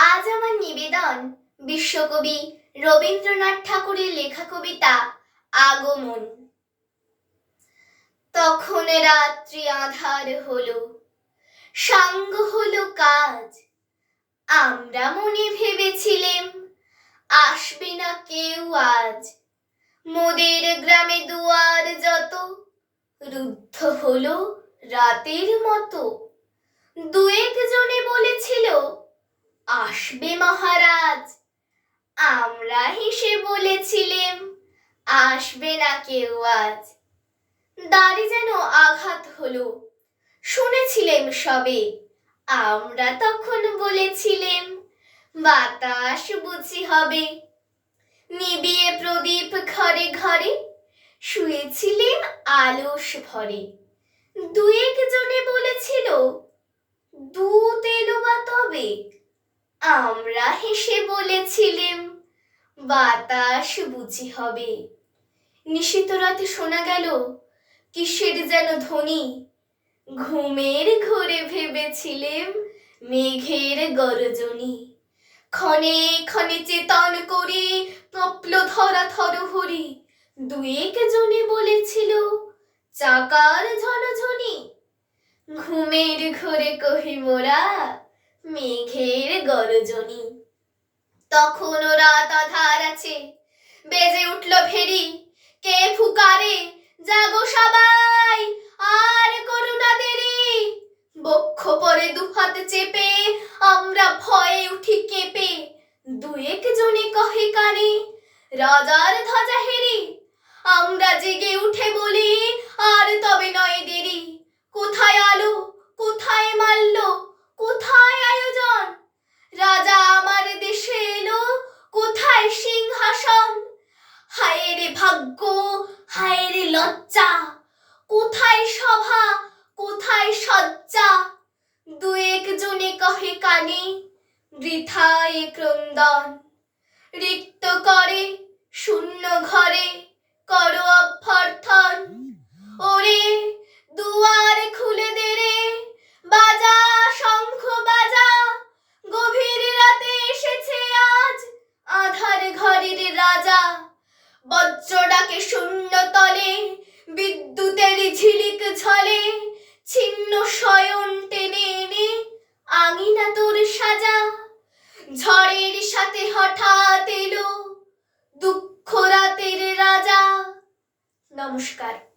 আজ আমার নিবেদন। বিশ্বকবি রবীন্দ্রনাথ ঠাকুরের লেখা কবিতা আগমন। তখন রাত্রি আধার হলো, সাঙ্গ হলো কাজ। আমরা মনে ভেবেছিলেম, আসবে না কেউ আজ। মোদের গ্রামে দুয়ার যত, রুদ্ধ হলো রাতের মতো। দুয়েক জনে বলেছিল আসবে মহারাজ। আমরা হেসে বলেছিলেম, আসবে না কেউ আজ। দাড়ি যেন আঘাত হলো। শুনেছিলেম সবে, আমরা তখন বলেছিলেম, বাতাস বুঝি হবে। নিবিয়ে প্রদীপ ঘরে ঘরে শুয়েছিলেন আলস ভরে। দু একজনে বলেছিল দু এলো বা তবে? আমরা হেসে বলেছিলেম, বাতাস বুঝি হবে। নিশীত রাতে শোনা গেল, কিসের যেন ধ্বনি। ঘুমের ঘোরে ভেবেছিলেম মেঘের গরজনী। ক্ষণে ক্ষণে চেতন করে প্রপ্ল ধরা থরহরি দুয়েক জনে বলেছিল, চাকার ঝনঝনি। ঘুমের ঘোরে কহি মোরা মেঘের গরজনী। তখন রাত আধার আছে। বেজে উঠল ভেরি কে ফুকারে? জাগো সবাই। আর করুণা দেরি। বক্ষ পরে দুহাত চেপে আমরা ভয়ে উঠি কেঁপে। দুয়েক জনে কহে কানে, রাজার ধ্বজা হেরি। আমরা জেগে উঠে বলি, আর তবে নয় দেরি কোথায় আলো কোথায় মাল্য কোথায় আয়োজন রাজা আমার দেশে এলো কোথায় সিংহাসন হায় রে ভাগ্য হায় রে লজ্জা। কোথায় সভা কোথায় সজ্জা দুয়েক জনে কহে কানে বৃথায় ক্রন্দন রিক্ত করে, শূন্য ঘরে। ঝড়ের সাথে হঠাৎ এলো দুঃখ রাতের রাজা। নমস্কার।